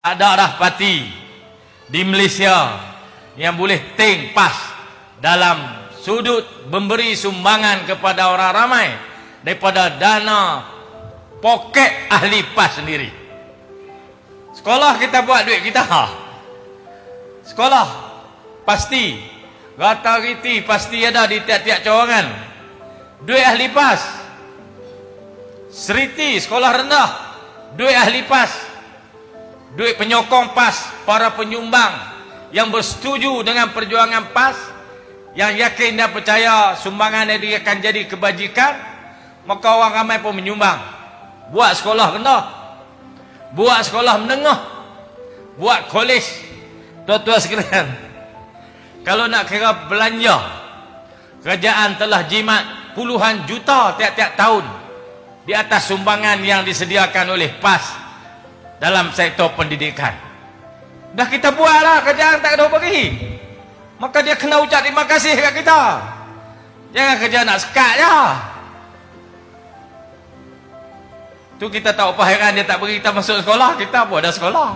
ada dah parti di Malaysia yang boleh ting pas dalam sudut memberi sumbangan kepada orang ramai daripada dana poket ahli PAS sendiri. Sekolah kita buat duit kita. Ha. Sekolah pasti rata riti pasti ada di tiap-tiap cawangan. Duit ahli PAS. Seriti sekolah rendah. Duit ahli PAS. Duit penyokong PAS, para penyumbang. Yang bersetuju dengan perjuangan PAS yang yakin dan percaya sumbangan ini akan jadi kebajikan maka orang ramai pun menyumbang. Buat sekolah rendah. Buat sekolah menengah. Buat kolej tuan-tuan sekalian kalau nak kira belanja kerajaan telah jimat puluhan juta tiap-tiap tahun di atas sumbangan yang disediakan oleh PAS dalam sektor pendidikan. Dah kita buatlah kerajaan tak ada bagi maka dia kena ucap terima kasih kat kita. Jangan kerja nak sekat je tu kita tak apa heran dia tak beri kita masuk sekolah kita pun ada sekolah.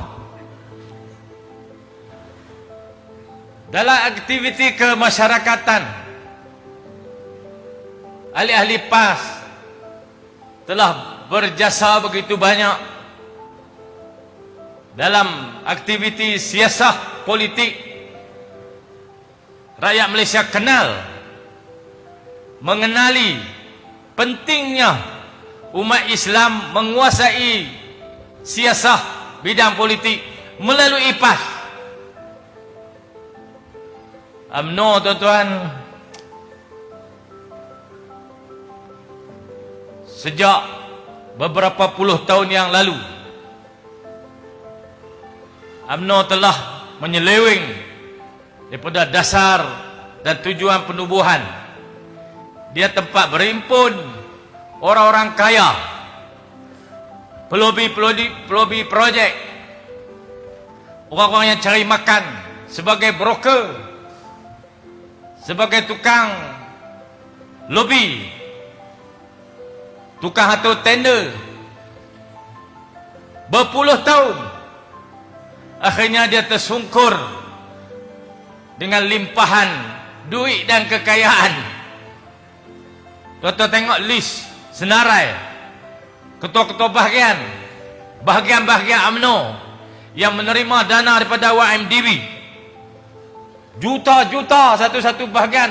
Dalam aktiviti kemasyarakatan ahli-ahli PAS telah berjasa begitu banyak dalam aktiviti siasah politik rakyat Malaysia kenal mengenali pentingnya umat Islam menguasai siasah bidang politik melalui PAS. UMNO tuan-tuan sejak beberapa puluh tahun yang lalu UMNO telah menyeleweng daripada dasar dan tujuan penubuhan. Dia tempat berimpun orang-orang kaya pelobi-pelobi pelobi projek. Orang-orang yang cari makan sebagai broker sebagai tukang lobby tukang atur tender. Berpuluh tahun akhirnya dia tersungkur dengan limpahan duit dan kekayaan. Tuan-tuan tengok list senarai ketua-ketua bahagian bahagian-bahagian UMNO yang menerima dana daripada YMDB juta-juta satu-satu bahagian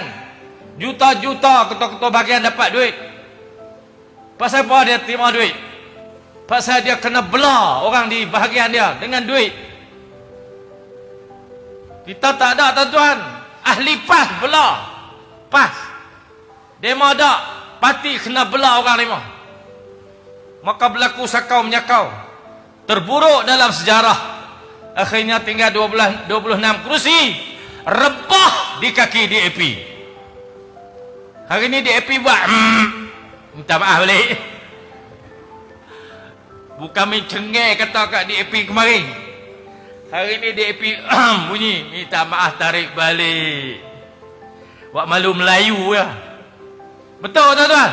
juta-juta ketua-ketua bahagian dapat duit. Pasal apa dia terima duit? Pasal dia kena belah orang di bahagian dia dengan duit kita tak ada tuan-tuan. Ahli PAS belah. PAS. Demo ada. Parti kena belah orang lima. Maka berlaku sakau menyakau. Terburuk dalam sejarah. Akhirnya tinggal 12, 26 kerusi. Rebah di kaki DAP. Hari ini DAP buat. Hmm, minta maaf balik. Bukan mencengih kata kat DAP kemarin. Hari ni DAP bunyi minta maaf tarik balik. Buat malu Melayu ya. Betul tuan-tuan?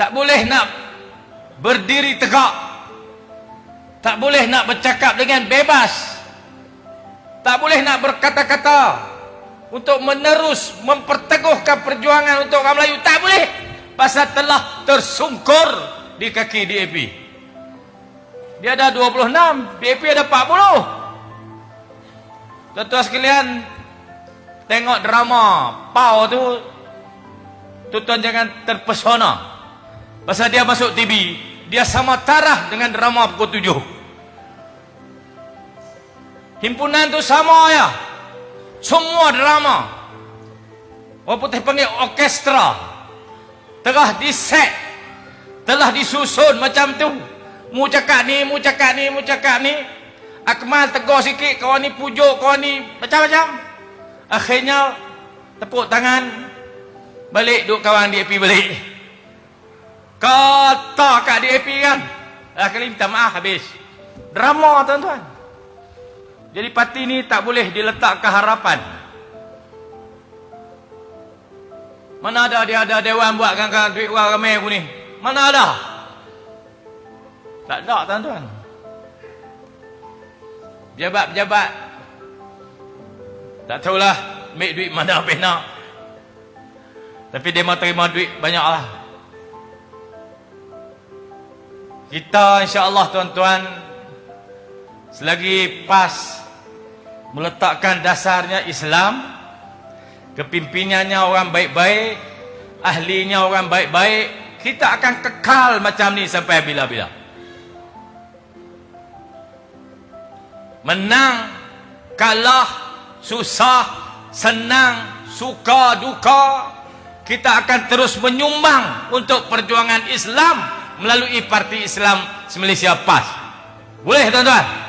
Tak boleh nak berdiri tegak. Tak boleh nak bercakap dengan bebas. Tak boleh nak berkata-kata untuk menerus memperteguhkan perjuangan untuk orang Melayu. Tak boleh. Pasal telah tersungkur di kaki DAP. Dia ada 26, DAP ada 40. Tuan-tuan sekalian, tengok drama Pau tu, tuan-tuan jangan terpesona. Pasal dia masuk TV, dia sama tarah dengan drama pukul 7. Himpunan tu sama ya. Semua drama. Orang putih panggil orkestra. Telah diset. Telah disusun macam tu mu cakap ni, mu cakap ni, mu cakap ni. Akmal tegur sikit, kau ni pujuk, kau ni macam-macam. Akhirnya, tepuk tangan, balik duk kawan DAP balik. Kata kat DAP kan. Akhirnya minta maaf habis. Drama tuan-tuan. Jadi parti ni tak boleh diletakkan harapan. Mana ada dia ada dewan buat kan duit orang ramai aku ni. Mana ada? Tak ada tuan-tuan. Pejabat-pejabat. Tak tahulah make duit mana apa nak. Tapi dia mau terima duit banyaklah. Kita insya-Allah tuan-tuan selagi PAS meletakkan dasarnya Islam, kepimpinannya orang baik-baik, ahlinya orang baik-baik, kita akan kekal macam ni sampai bila-bila. Menang, kalah, susah, senang, suka, duka, kita akan terus menyumbang untuk perjuangan Islam melalui parti Islam Malaysia PAS. Boleh tuan-tuan?